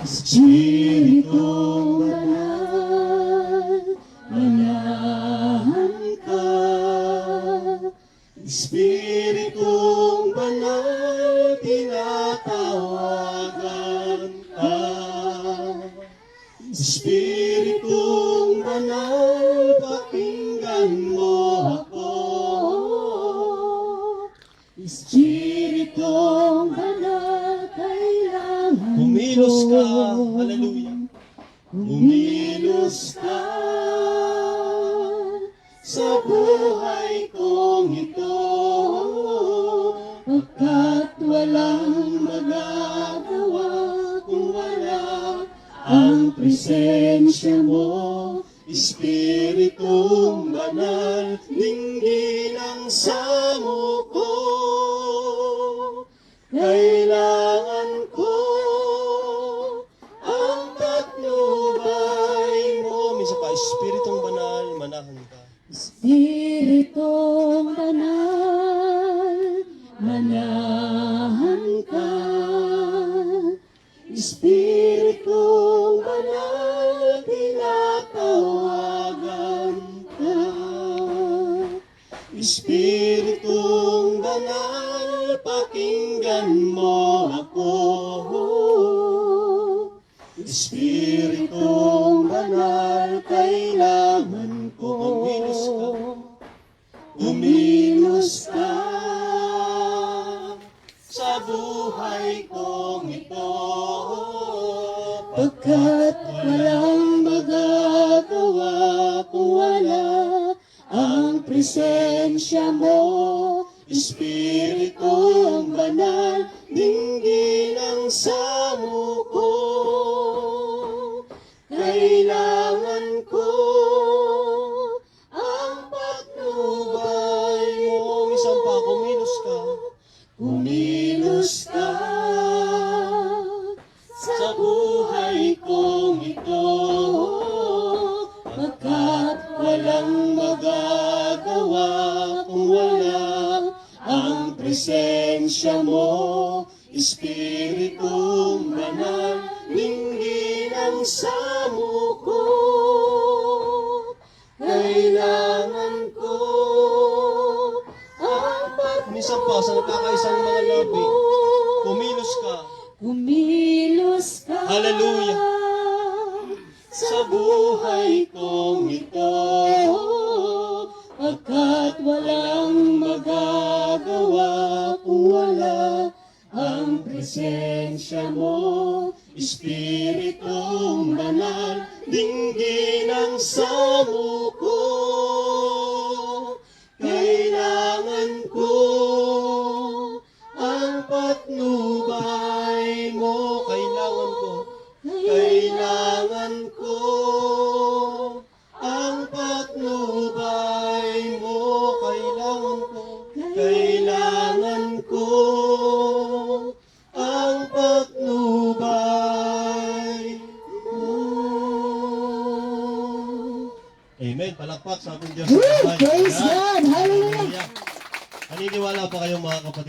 Espiritu banal, manahan ka. Espiritu banal, tinatawagan ka. Espiritu Kumilos ka, hallelujah. Kumilos ka sa buhay kong ito. Pagkat walang magagawa kung wala ang presensya mo. Espiritong banal, Espiritong banal, manahan ka. Espiritong banal, manahan ka. Espiritong banal, tinatawagan ka. Espiritong banal, pakinggan mo ako. Espiritong banal, kailangan ko umilos ka. Umilos ka sa buhay kong ito. Pagkat walang magagawa kung wala ang presensya mo. Espiritong banal, dinggin ang samo ko. Kumilos ka sa buhay kong ito. Pagkat walang magagawa kung wala ang presensya mo. Espiritong banal, dinggin ang samo ko. Minsan pa, sa nagkakaisang mga labi, kumilos ka. Kumilos ka. Hallelujah. sa buhay kong ito. Pagkat walang magagawa kung wala ang presensya mo. Espiritong banal, dinggin ang samo Amen. Palakpak sa ating Diyos. Praise God! Hallelujah! Naniniwala pa kayo mga kapatid?